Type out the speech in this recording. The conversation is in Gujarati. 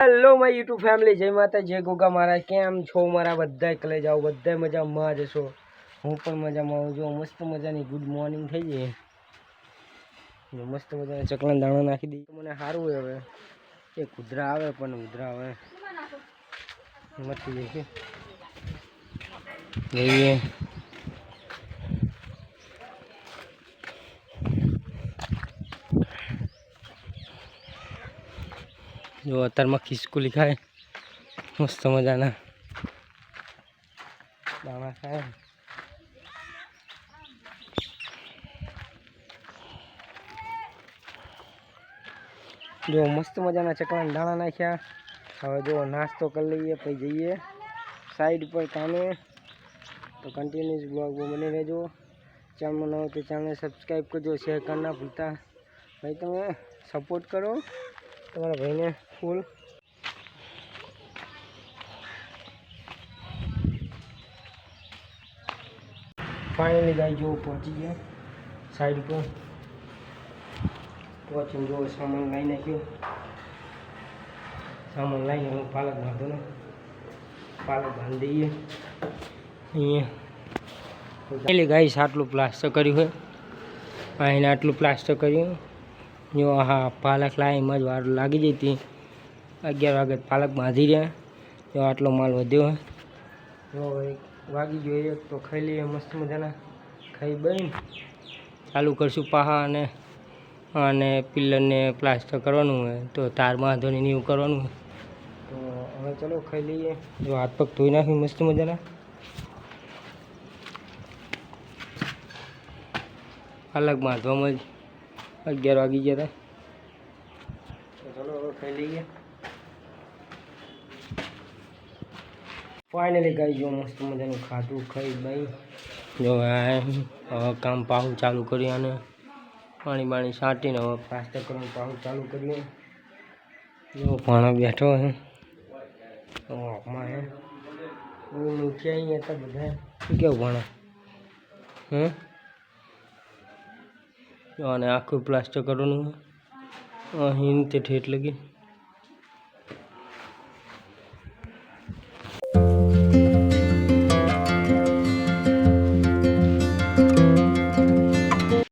હેલો માય યુટ્યુબ ફેમિલી જય માતા જય ગોગા મારા કેમ છો મારા બધા કલે જાઓ બધા મજામાં જશો હું પણ મજામાં આવું છું. મસ્ત મજાની ગુડ મોર્નિંગ થઈ જાય મસ્ત મજાના ચકલા દાણા નાખી દઈએ. મને સારું હોય હવે. એ કુદરા આવે પણ ઉધરા હવે. મચી જશે જઈએ જો અત્યારમાં ખિસકુલી ખાય મસ્ત મજાના દાણા ખાય જો મસ્ત મજાના ચકલાના દાણા નાખ્યા હવે જો નાસ્તો કરી લઈએ પછી જઈએ સાઈડ પર કામે તો કન્ટિન્યુઅસ બ્લોગ બને રહેજો ચેનલ ન હોય તો ચેનલને સબસ્ક્રાઈબ કરજો શેર કરી ના ભૂલતા ભાઈ તમે સપોર્ટ કરો તમારા ભાઈને ફૂલ. ફાઇનલી ગાઈ જો પહોંચી ગયા. સાઈડ પર પહોંચીને જો સામાન લઈ નાખ્યો. સામાન લઈને હું પાલક બાંધો ને પાલક બાંધી દઈએ. અહીંયા. પેલી ગાઈસ આટલું પ્લાસ્ટર કર્યું છે. અહીંને આટલું પ્લાસ્ટર કર્યું. જો હા પાલક લાઈમાં જ વાર લાગી જઈ હતી અગિયાર વાગે પાલક બાંધી રહ્યા. જો આટલો માલ વધ્યો જો હવે વાગી એક, તો ખાઈ લઈએ મસ્ત મજાના. ખાઈ બની. ચાલુ કરશું પાહા અને અને પિલ્લરને પ્લાસ્ટર કરવાનું હોય તો તાર બાંધવાની ને એવું કરવાનું હોય તો હવે ચલો ખાઈ લઈએ. જો હાથ પગ ધોઈ નાખી મસ્ત મજાના. પાલક બાંધવામાં જ અગિયાર વાગી ગયા હતા ચલો હવે ખાઈ લઈએ. ફાઇનલી ગાઈ જો મસ્ત મજાનું ખાધું ખાઈ બાઈ જો આ હવે કામ પાહું ચાલુ કર્યું અને પાણી બાણી છાંટીને હવે પ્લાસ્ટર કરવાનું પાહું ચાલુ કર્યું જો ભાણો બેઠો હે વાપમાં હે બહુ મૂક્યા અહીંયા હતા બધા શું કેવું ભાણો હે જો આને આખું પ્લાસ્ટર કરવાનું અહીં તે ઠેઠ લગી